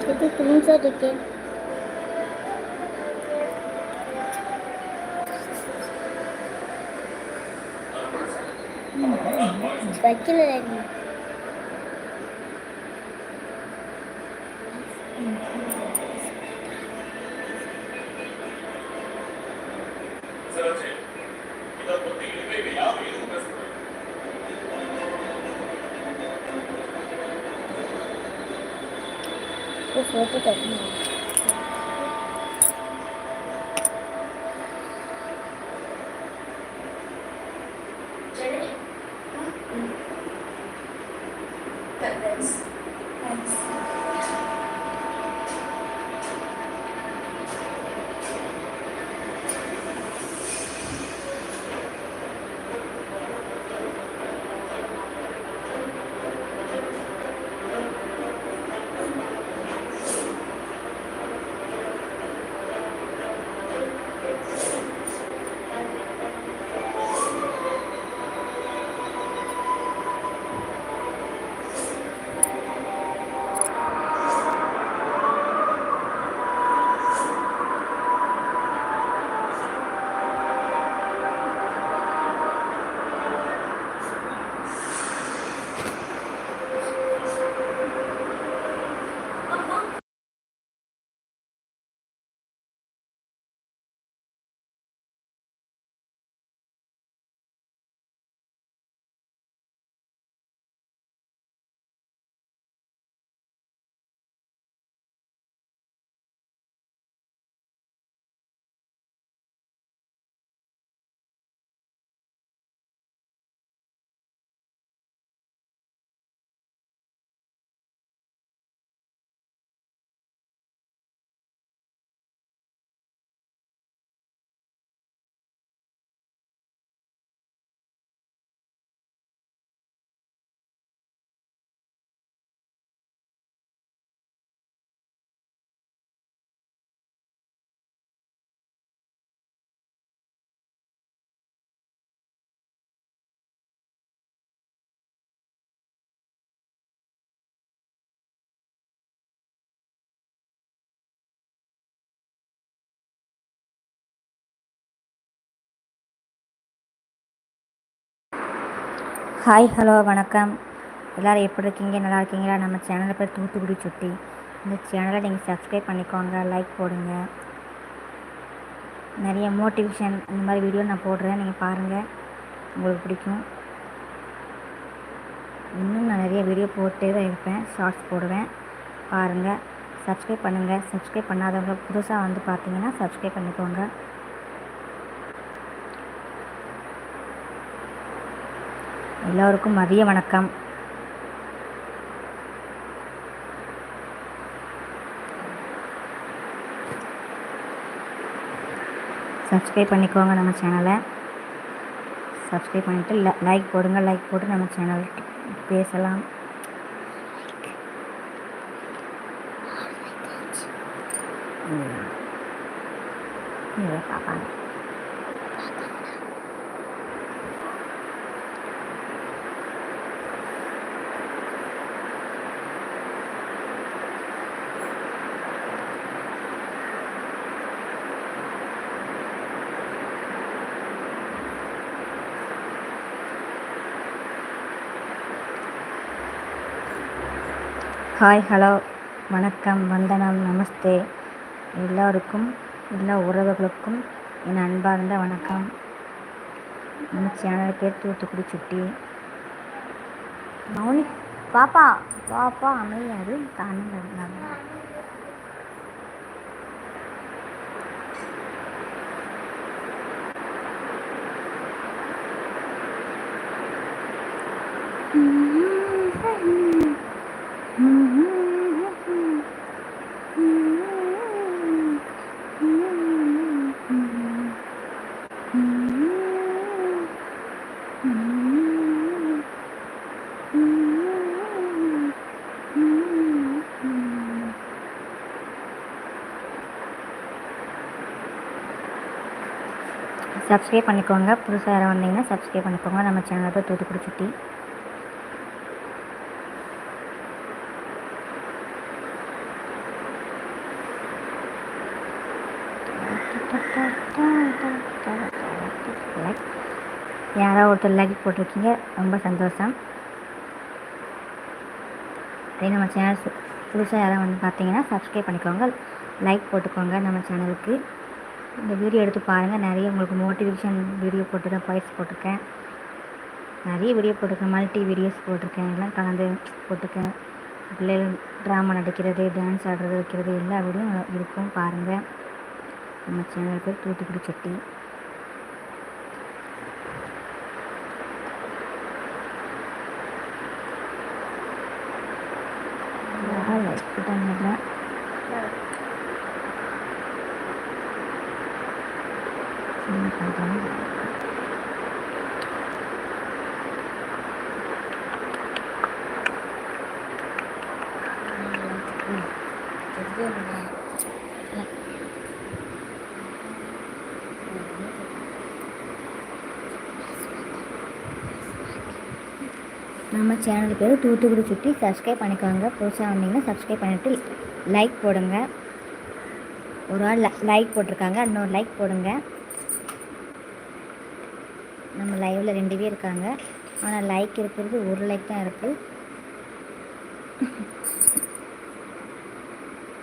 弟弟，你怎么在这？嗯，快进来。不服不等你 hi hello வணக்கம். எல்லோரும் எப்படி இருக்கீங்க? நல்லா இருக்கீங்களா? நம்ம சேனலை பேர் தூத்துக்குடி சுட்டி இந்த சேனலை நீங்கள் சப்ஸ்கிரைப் பண்ணிக்கோங்க லைக் போடுங்க. நிறைய மோட்டிவேஷன் இந்த மாதிரி வீடியோ நான் போடுறேன். நீங்கள் பாருங்கள் உங்களுக்கு பிடிக்கும். இன்னும் நான் நிறைய வீடியோ போட்டே தான் இருப்பேன். ஷார்ட்ஸ் போடுவேன். பாருங்கள் சப்ஸ்கிரைப் பண்ணுங்கள் சப்ஸ்கிரைப் பண்ணாதவங்க புதுசாக வந்து பார்த்தீங்கன்னா சப்ஸ்கிரைப் பண்ணிக்கோங்க. எல்லோருக்கும் மதிய வணக்கம். சப்ஸ்கிரைப் பண்ணிக்கோங்க நம்ம சேனலை சப்ஸ்கிரைப் பண்ணிவிட்டு லைக் போடுங்க லைக் போட்டு நம்ம சேனல் பேசலாம். இதை ஹாய் ஹலோ. வணக்கம் வந்தனம் நமஸ்தே. எல்லோருக்கும் எல்லா உறவுகளுக்கும் என் அன்பார்ந்த வணக்கம். நம்ம சேனல் பேர் தூத்துக்குடி சுட்டி. மௌனி பாப்பா பாப்பா அமையாரு காணில் இருந்தாங்க சப்ஸ்கிரைப் பண்ணிக்கோங்க. புதுசாக யாராவது வந்தீங்கன்னா சப்ஸ்கிரைப் பண்ணிக்கோங்க. நம்ம சேனலில் போய் தூத்துக்குடி சுட்டி யாராவது ஒருத்தர் லைக் போட்டிருக்கீங்க. ரொம்ப சந்தோஷம். அதே நம்ம சேனல் புதுசாக யாராவது வந்து பார்த்தீங்கன்னா சப்ஸ்கிரைப் பண்ணிக்கோங்க. லைக் போட்டுக்கோங்க நம்ம சேனலுக்கு இந்த வீடியோ எடுத்து பாருங்கள் நிறைய உங்களுக்கு மோட்டிவேஷன் வீடியோ போட்டிருக்கேன் பாய்ஸ் போட்டிருக்கேன். நிறைய வீடியோ போட்டிருக்கேன். மல்டி வீடியோஸ் போட்டிருக்கேன். எல்லாம் கலந்து போட்டிருக்கேன். பிள்ளைகள் ட்ராமா நடிக்கிறது டான்ஸ் ஆடுறது வைக்கிறது எல்லா வீடியோ இருக்கும் பாருங்கள் நம்ம சேனல் பேர் தூத்துக்குடி சட்டி. லைக் என்ன பண்ணுறாங்க நம்ம சேனல் பேர் தூத்துக்குடி சுற்றி சப்ஸ்கிரைப் பண்ணிக்கோங்க. புதுசாக வந்தீங்கன்னா சப்ஸ்கிரைப் பண்ணிவிட்டு லைக் போடுங்க. ஒரு ஆள் லைக் போட்டிருக்காங்க. இன்னொரு லைக் போடுங்க. நம்ம லைவில் ரெண்டு பேர் இருக்காங்க. ஆனால் லைக் இருக்கிறது ஒரு லைக் தான் இருக்குது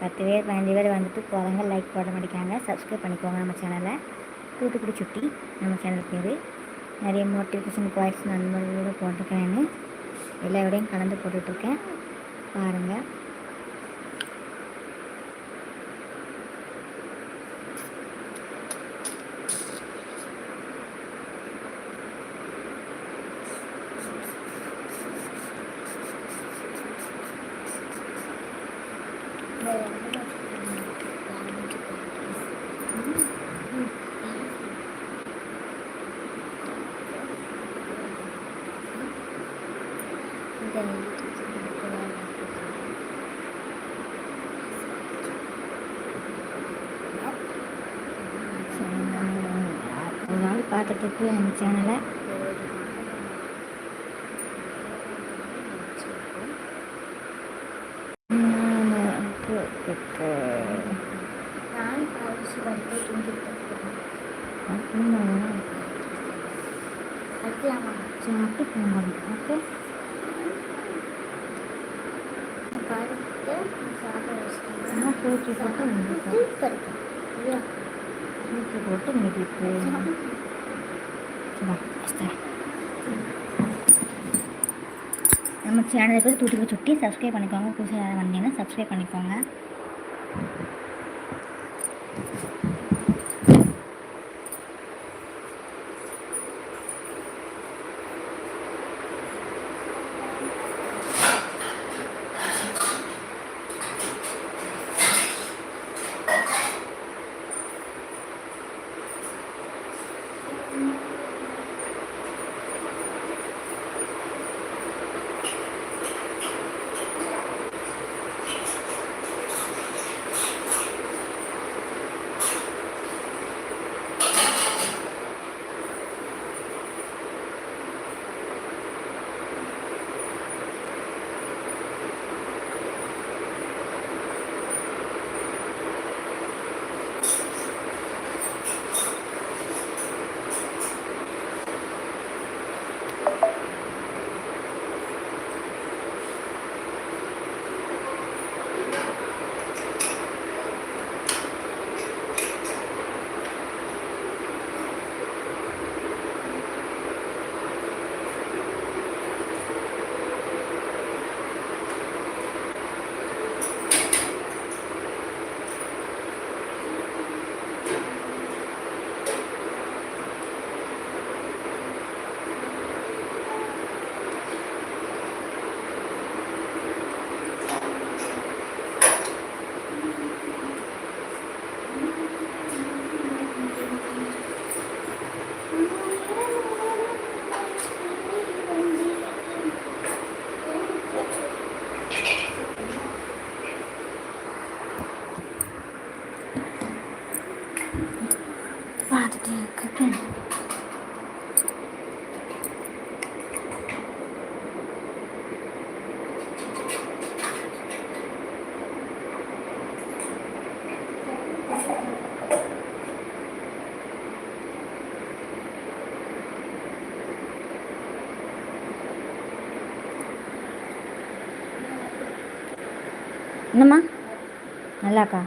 பத்து பேர் பதினஞ்சு பேர் வந்துட்டு போகிறாங்க லைக் போட மாட்டேங்காங்க சப்ஸ்கிரைப் பண்ணிக்கோங்க நம்ம சேனலை தூத்துக்குடி சுட்டி நம்ம சேனல் பேர். நிறைய மோட்டிவேஷன் பாயிண்ட்ஸ் நண்பர்களோடு போட்டிருக்கேன் நான். எல்லா விடையும் கலந்து போட்டுட்ருக்கேன். பாருங்கள் ஒரு நாள் பார்த்துட்டு நம்ம சேனலை சாப்பிட்டு போகணும். ஓகே? பார்த்து சாப்பிட வச்சுட்டேன் தூக்கி போட்டு மிதிப்பேன் சூப்பர் தூக்கி போட்டு மிதிப்பேன் வா, வச்சுத்தரேன். நம்ம சேனலுக்கு தூத்துக்குடி சுட்டி சப்ஸ்கிரைப் பண்ணிக்கோங்க புதுசாக வந்தீங்கன்னா சப்ஸ்கிரைப் பண்ணிக்கோங்க என்னம்மா? நல்லாக்கா.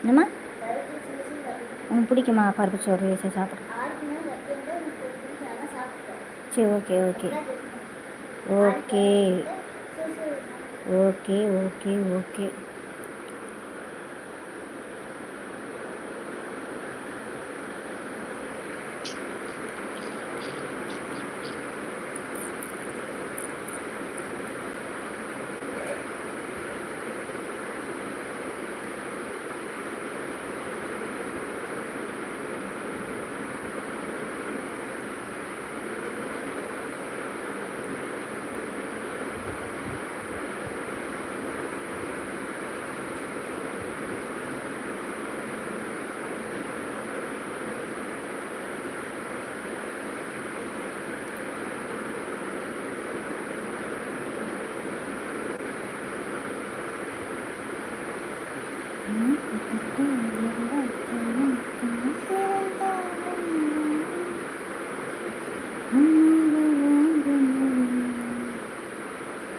என்னம்மா? உனக்கு பிடிக்குமா பருப்பு சோறு சரி சாப்பிடு? சரி okay okay okay okay okay okay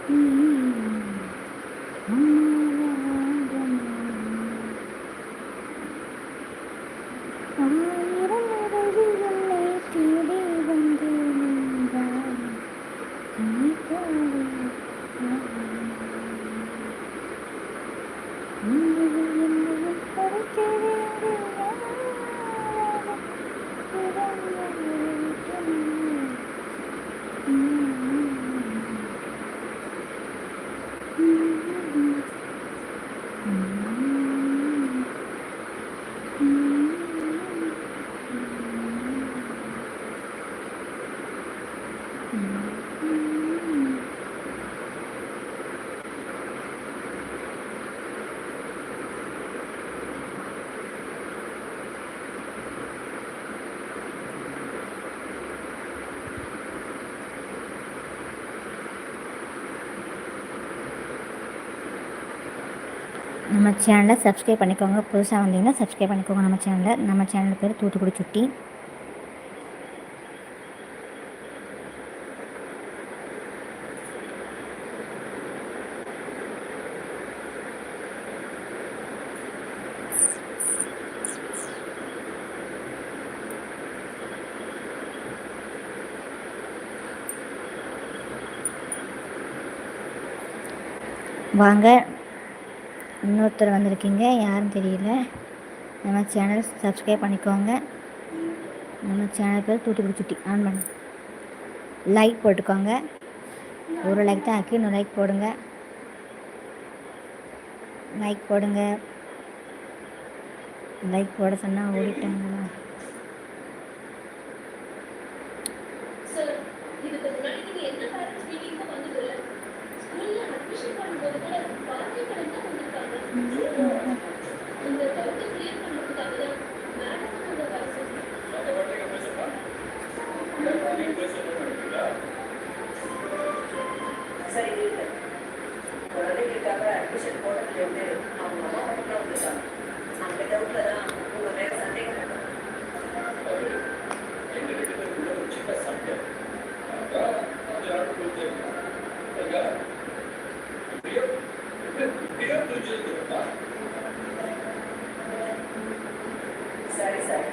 Mm-hmm. mm-hmm. நம்ம சேனலை சப்ஸ்கிரைப் பண்ணிக்கோங்க. புதுசாக வந்தீங்கன்னா சப்ஸ்கிரைப் பண்ணிக்கோங்க நம்ம சேனலை. நம்ம சேனல் பேர் தூத்துக்குடி சுட்டி வாங்க இன்னொருத்தர் வந்திருக்கீங்க யாரும் தெரியல. நம்ம சேனல் சப்ஸ்கிரைப் பண்ணிக்கோங்க. நம்ம சேனல் பேர் தூத்துக்குடி சுட்டி ஆன் பண்ணு. லைக் போட்டுக்கோங்க. ஒரு லைக் தான் ஆக்கி இன்னும் லைக் போடுங்க. லைக் போடுங்க. லைக் போட சொன்னால் ஓடிட்டாங்களா? சார் இதுக்கு முன்னாடி பேரண்ட்ஸ் மீட்டிங்க்கு அட்மிஷன் பண்ணும்போது கூட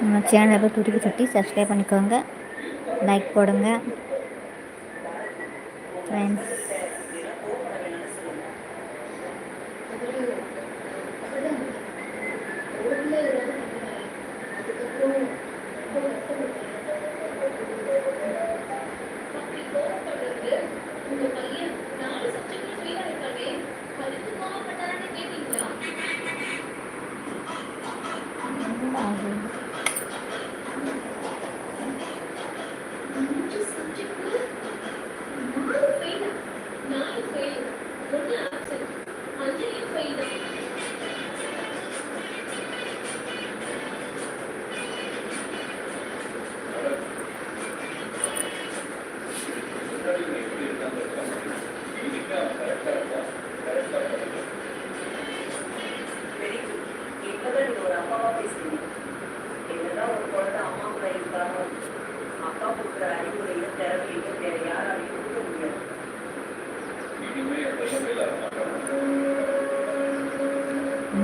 நம்ம சேனலை போய் துடிக்க சுட்டி சப்ஸ்கிரைப் பண்ணிக்கோங்க. லைக் போடுங்க. ஃப்ரெண்ட்ஸ்